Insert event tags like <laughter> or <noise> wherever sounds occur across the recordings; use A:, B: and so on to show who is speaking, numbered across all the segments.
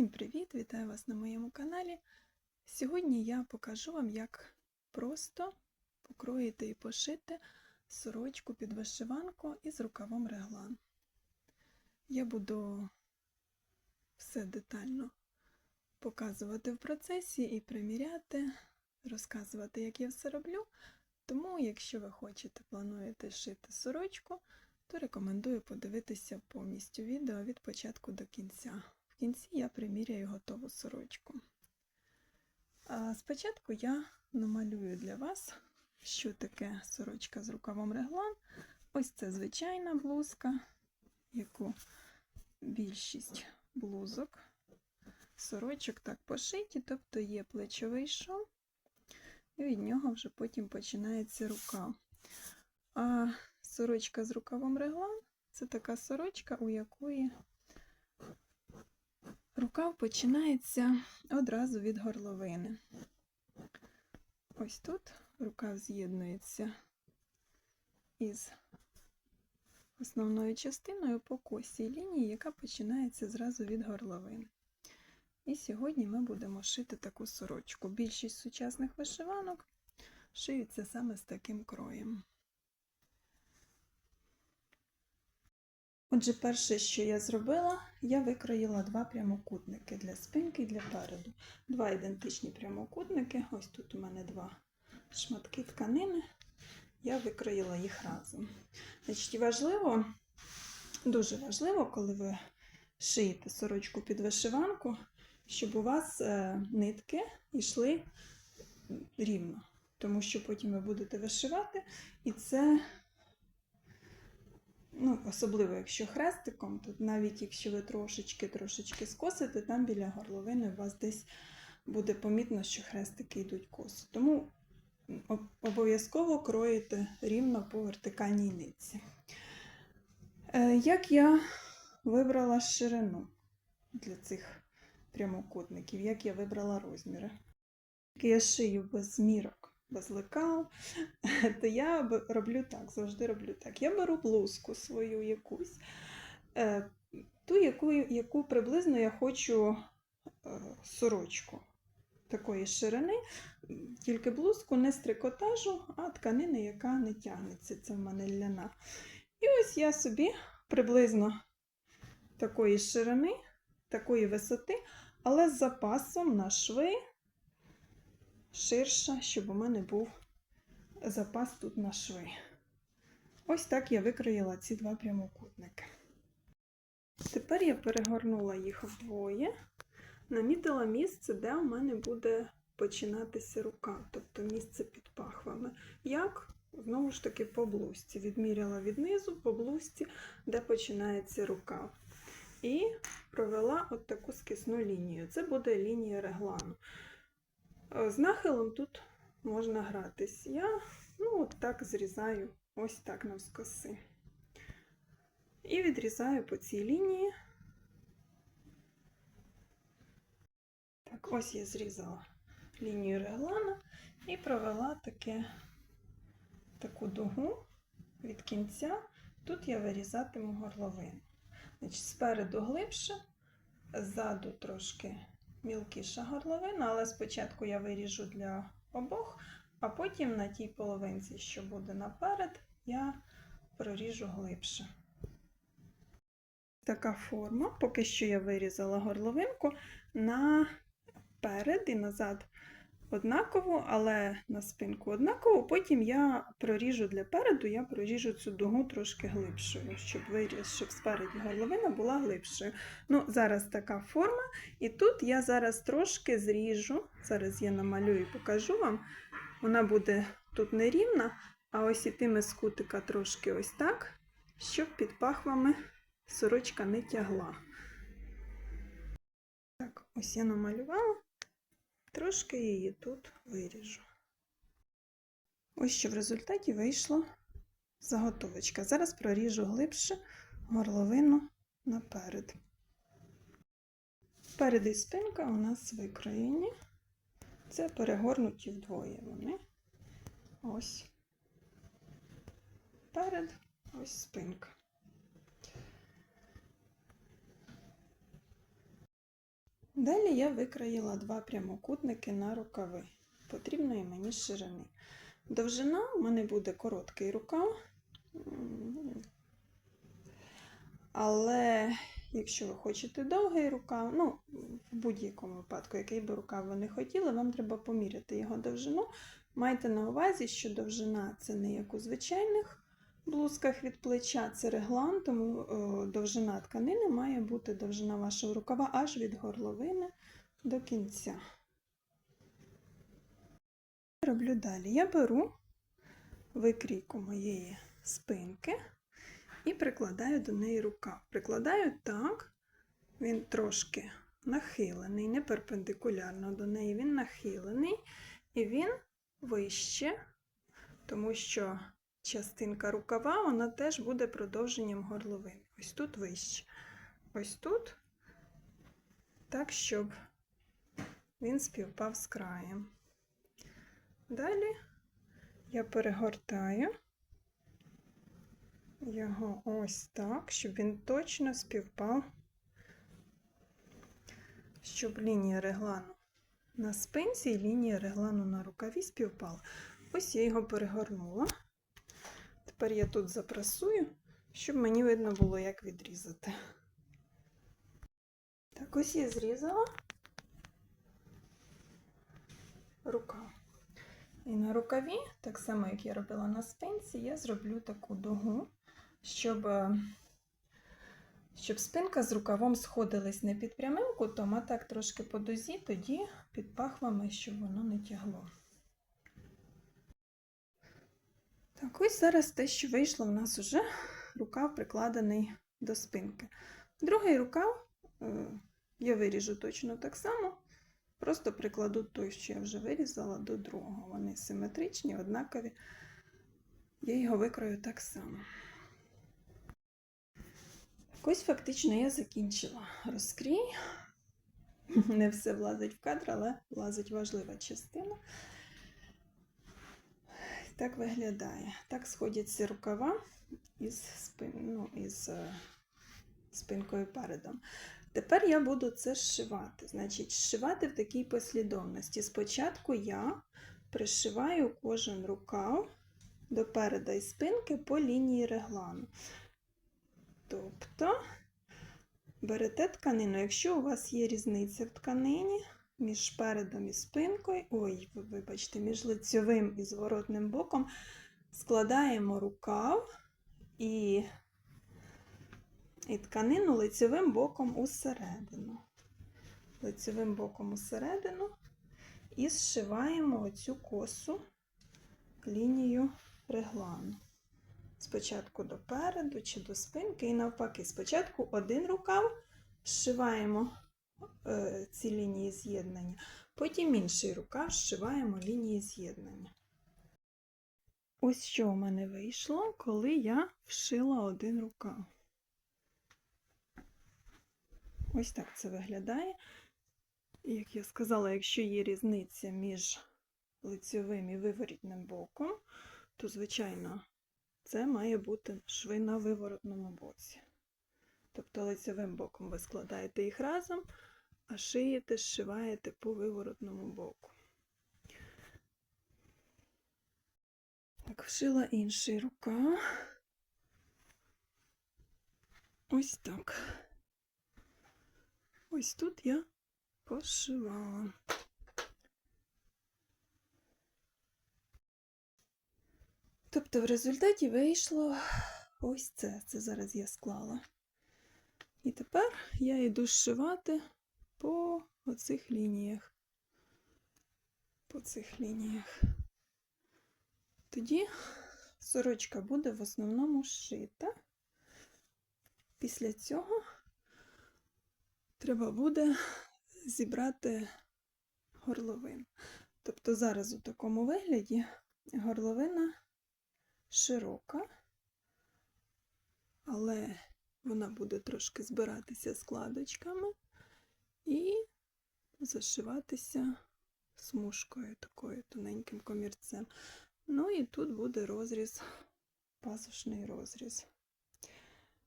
A: Всім привіт! Вітаю вас на моєму каналі. Сьогодні я покажу вам, як просто покроїти і пошити сорочку під вишиванку із рукавом реглан. Я буду все детально показувати в процесі і приміряти, розказувати, як я все роблю. Тому, якщо ви хочете, плануєте шити сорочку, то рекомендую подивитися повністю відео від початку до кінця. Кінці я приміряю готову сорочку. А спочатку я намалюю для вас, що таке сорочка з рукавом реглан. Ось це звичайна блузка, яку більшість блузок, сорочок так пошиті, тобто є плечовий шов, і від нього вже потім починається рукав. А сорочка з рукавом реглан це така сорочка, у якої рукав починається одразу від горловини. Ось тут рукав з'єднується із основною частиною по косій лінії, яка починається зразу від горловини. І сьогодні ми будемо шити таку сорочку. Більшість сучасних вишиванок шиються саме з таким кроєм. Отже, перше, що я зробила, я викроїла два прямокутники для спинки і для переду. Два ідентичні прямокутники. Ось тут у мене два шматки тканини. Я викроїла їх разом. Значить, важливо, дуже важливо, коли ви шиєте сорочку під вишиванку, щоб у вас е, нитки йшли рівно. Тому що потім ви будете вишивати, і це ну, особливо якщо хрестиком, то навіть якщо ви трошечки-трошечки скосите, там біля горловини у вас десь буде помітно, що хрестики йдуть косо. Тому обов'язково кроїте рівно по вертикальній нитці. Е, Як я вибрала ширину для цих прямокутників, як я вибрала розміри? Я шию без змірок без лекал, <laughs> то я роблю так, завжди роблю так. Я беру блузку свою якусь, е, ту, яку яку приблизно я хочу е, сорочку такої ширини, тільки блузку не з трикотажу, а тканини, яка не тягнеться. Це в мене ляна. І ось я собі приблизно такої ширини, такої висоти, але з запасом на шви ширша, щоб у мене був запас тут на шви. Ось так я викроїла ці два прямокутники. Тепер я перегорнула їх вдвоє, намітила місце, де у мене буде починатися рука, тобто місце під пахвами. Як? Знову ж таки, по блузці. Відміряла віднизу по блузці, де починається рукав. І провела от таку скисну лінію. Це буде лінія реглану. З нахилом тут можна гратись. Я ну, от так зрізаю ось так навскоси. І відрізаю по цій лінії. Так, ось я зрізала лінію реглана і провела таке, таку дугу від кінця. Тут я вирізатиму горловину. Значить, Спереду глибше, ззаду трошки мілкіша горловина, але спочатку я виріжу для обох, а потім на тій половинці, що буде наперед, я проріжу глибше. Така форма, поки що я вирізала горловинку наперед і назад однаково, але на спинку однаково. Потім я проріжу для переду, я проріжу цю дугу трошки глибшою, щоб виріз, щоб спереді горловина була глибшою. Ну, Зараз така форма, і тут я зараз трошки зріжу. Зараз я намалюю і покажу вам. Вона буде тут нерівна, а ось ітиме з кутика трошки ось так, щоб під пахвами сорочка не тягла. Так, ось я намалювала. Трошки її тут виріжу. Ось що в результаті вийшла заготовочка. Зараз проріжу глибше горловину наперед. Перед і спинка у нас викроєні. Це перегорнуті вдвоє вони. Ось перед, ось спинка. Далі я викроїла два прямокутники на рукави потрібної мені ширини. Довжина у мене буде короткий рукав. Але якщо ви хочете довгий рукав, ну, в будь-якому випадку, який би рукав ви не хотіли, вам треба поміряти його довжину. Майте на увазі, що довжина це не як у звичайних блузках від плеча, це реглан, тому е, довжина тканини має бути довжина вашого рукава аж від горловини до кінця. Роблю далі. Я беру викрійку моєї спинки і прикладаю до неї рукав. Прикладаю так, він трошки нахилений, не перпендикулярно до неї, він нахилений, і він вище, тому що частинка рукава вона теж буде продовженням горловини. Ось тут вище. Ось тут, так, щоб він співпав з краєм. Далі я перегортаю його ось так, щоб він точно співпав, щоб лінія реглану на спинці і лінія реглану на рукаві співпала. Ось я його перегорнула. Тепер я тут запрасую, щоб мені видно було, як відрізати. Так, ось я зрізала рукав. І на рукаві, так само, як я робила на спинці, я зроблю таку дугу, щоб, е, щоб спинка з рукавом сходились не під прямим кутом, а так трошки по дузі, тоді під пахвами, щоб воно не тягло. Так, ось зараз те, що вийшло, в нас уже рукав прикладений до спинки. Другий рукав е, я виріжу точно так само. Просто прикладу той, що я вже вирізала до другого. Вони симетричні, однакові. Я його викрою так само. Так ось фактично я закінчила розкрій. <laughs> Не все влазить в кадр, але влазить важлива частина. Так виглядає. Так сходяться рукава із, спин, ну, із е, спинкою передом. Тепер я буду це зшивати. Значить, зшивати в такій послідовності. Спочатку я пришиваю кожен рукав до переда і спинки по лінії реглану. Тобто берете тканину, якщо у вас є різниця в тканині між передом і спинкою, ой, вибачте, між лицьовим і зворотним боком, складаємо рукав і і тканину лицевим боком усередину. Лицевим боком усередину і зшиваємо оцю косу лінію реглану. Спочатку до переду чи до спинки, і навпаки, спочатку один рукав зшиваємо ці лінії з'єднання, потім інший рукав зшиваємо лінії з'єднання. Ось що у мене вийшло, коли я вшила один рукав. Ось так це виглядає. Як я сказала, якщо є різниця між лицьовим і виворітним боком, то, звичайно, це має бути шви на виворотному боці. Тобто лицьовим боком ви складаєте їх разом, а шиєте, зшиваєте по виворотному боку. Так, вшила інший рукав. Ось так. Ось тут я пошивала. Тобто в результаті вийшло ось це. Це зараз я склала. І тепер я йду зшивати по оцих лініях. По цих лініях. Тоді сорочка буде в основному шита. Після цього треба буде зібрати горловину. Тобто зараз у такому вигляді горловина широка, але вона буде трошки збиратися складочками і зашиватися смужкою такою тоненьким комірцем. Ну і тут буде розріз, пазушний розріз.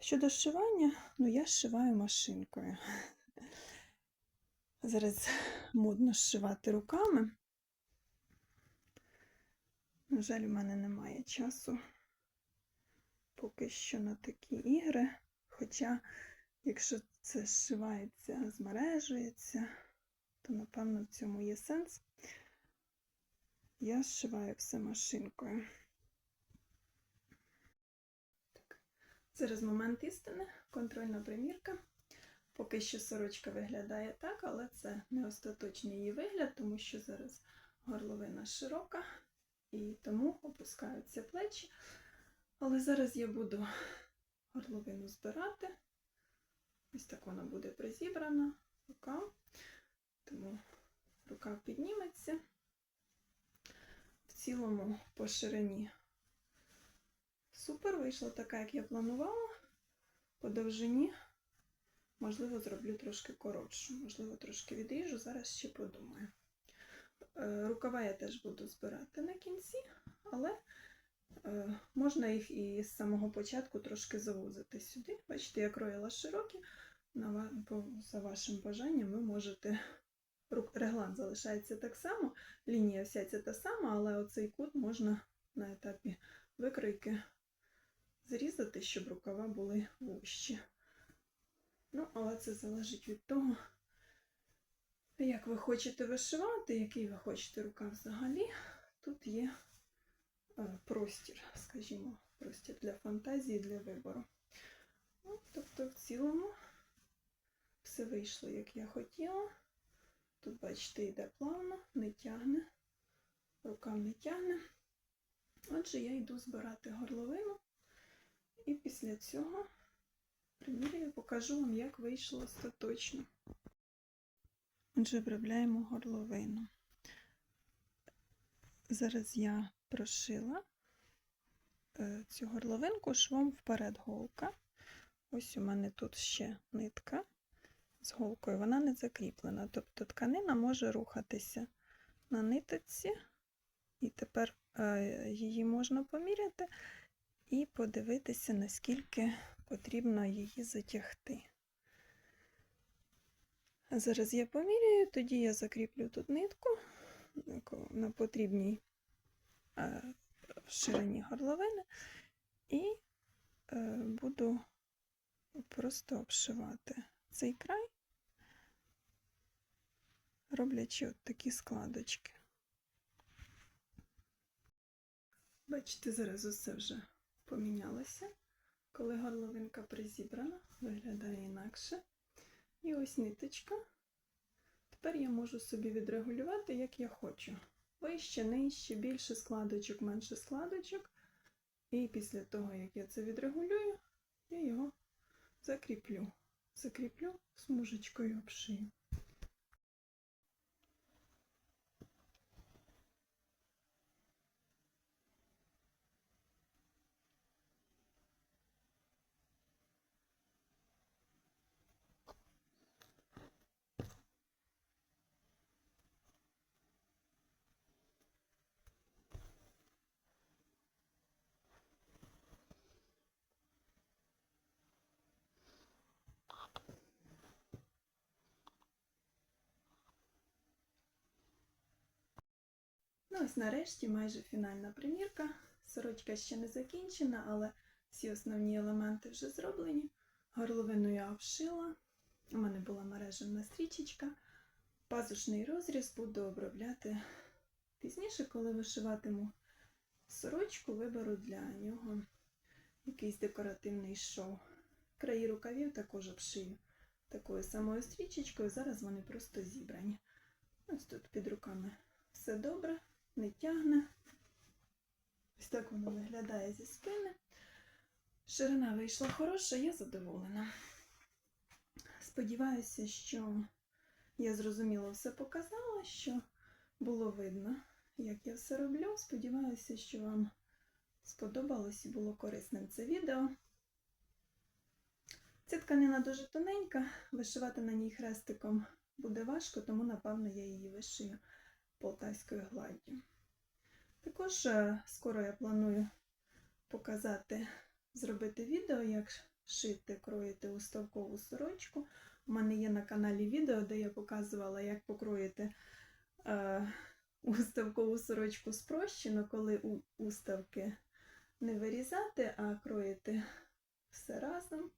A: Щодо зшивання, ну я зшиваю машинкою. <laughs> Зараз модно зшивати руками. На жаль, у мене немає часу поки що на такі ігри. Хоча, якщо це зшивається, змережується, то напевно в цьому є сенс. Я зшиваю все машинкою. Так. Зараз момент істини, контрольна примірка. Поки що сорочка виглядає так, але це не остаточний її вигляд, тому що зараз горловина широка і тому опускаються плечі. Але зараз я буду горловину збирати. Ось так вона буде призібрана, рука, тому рука підніметься. В цілому по ширині супер вийшла така, як я планувала. По довжині, можливо, зроблю трошки коротшу, можливо, трошки відріжу, зараз ще подумаю. Е, Рукава я теж буду збирати на кінці, але е, можна їх і з самого початку трошки завозити сюди. Бачите, я кроїла широкі, за вашим бажанням ви можете. Реглан залишається так само, лінія вся ця та сама, але оцей кут можна на етапі викройки зрізати, щоб рукава були вущі. Ну, але це залежить від того, як ви хочете вишивати, який ви хочете рукав взагалі. Тут є е, простір, скажімо, простір для фантазії, для вибору. Ну, тобто, в цілому все вийшло, як я хотіла. Тут, бачите, йде плавно, не тягне, рукав не тягне. Отже, я йду збирати горловину, і після цього приміряю, покажу вам, як вийшло остаточно. Отже, обробляємо горловину. Зараз я прошила е, цю горловинку швом вперед голка. Ось у мене тут ще нитка з голкою, вона не закріплена, тобто тканина може рухатися на ниточці, і тепер е, її можна поміряти і подивитися, наскільки потрібно її затягти. Зараз я поміряю, тоді я закріплю тут нитку на потрібній е, ширині горловини і е, буду просто обшивати цей край, роблячи от такі складочки. Бачите, зараз усе вже помінялося. Коли горловинка призібрана, виглядає інакше. І ось ниточка. Тепер я можу собі відрегулювати, як я хочу. Вище, нижче, більше складочок, менше складочок. І після того, як я це відрегулюю, я його закріплю. Закріплю смужечкою обшию. Ну, ось нарешті майже фінальна примірка. Сорочка ще не закінчена, але всі основні елементи вже зроблені. Горловину я обшила. У мене була мережевна стрічечка. Пазушний розріз буду обробляти пізніше, коли вишиватиму сорочку, виберу для нього якийсь декоративний шов. Краї рукавів також обшию такою самою стрічечкою. Зараз вони просто зібрані. Ось тут під руками все добре, не тягне. Ось так воно виглядає зі спини. Ширина вийшла хороша, я задоволена. Сподіваюся, що я зрозуміло все показала, що було видно, як я все роблю. Сподіваюся, що вам сподобалось і було корисним це відео. Ця тканина дуже тоненька, вишивати на ній хрестиком буде важко, тому, напевно, я її вишию полтавською гладдю. Також е, скоро я планую показати, зробити відео, як шити, кроїти уставкову сорочку. У мене є на каналі відео, де я показувала, як покроїти е, уставкову сорочку спрощено, коли у уставки не вирізати, а кроїти все разом.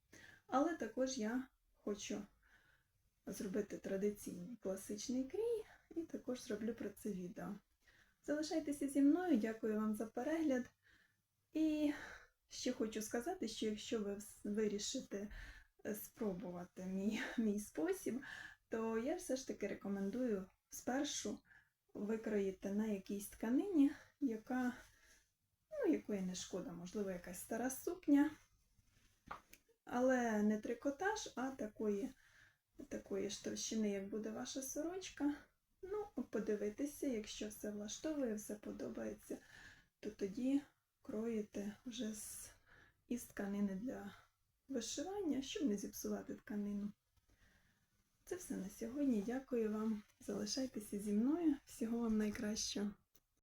A: Але також я хочу зробити традиційний класичний крій і також зроблю про це відео. Залишайтеся зі мною, дякую вам за перегляд. І ще хочу сказати, що якщо ви вирішите е, спробувати мій, <laughs> мій спосіб, то я все ж таки рекомендую спершу викроїти на якійсь тканині, яка, ну, якої не шкода, можливо, якась стара сукня, але не трикотаж, а такої, такої ж товщини, як буде ваша сорочка. Ну, подивитися, якщо все влаштовує, все подобається, то тоді кроїте вже з, із тканини для вишивання, щоб не зіпсувати тканину. Це все на сьогодні. Дякую вам. Залишайтеся зі мною. Всього вам найкращого.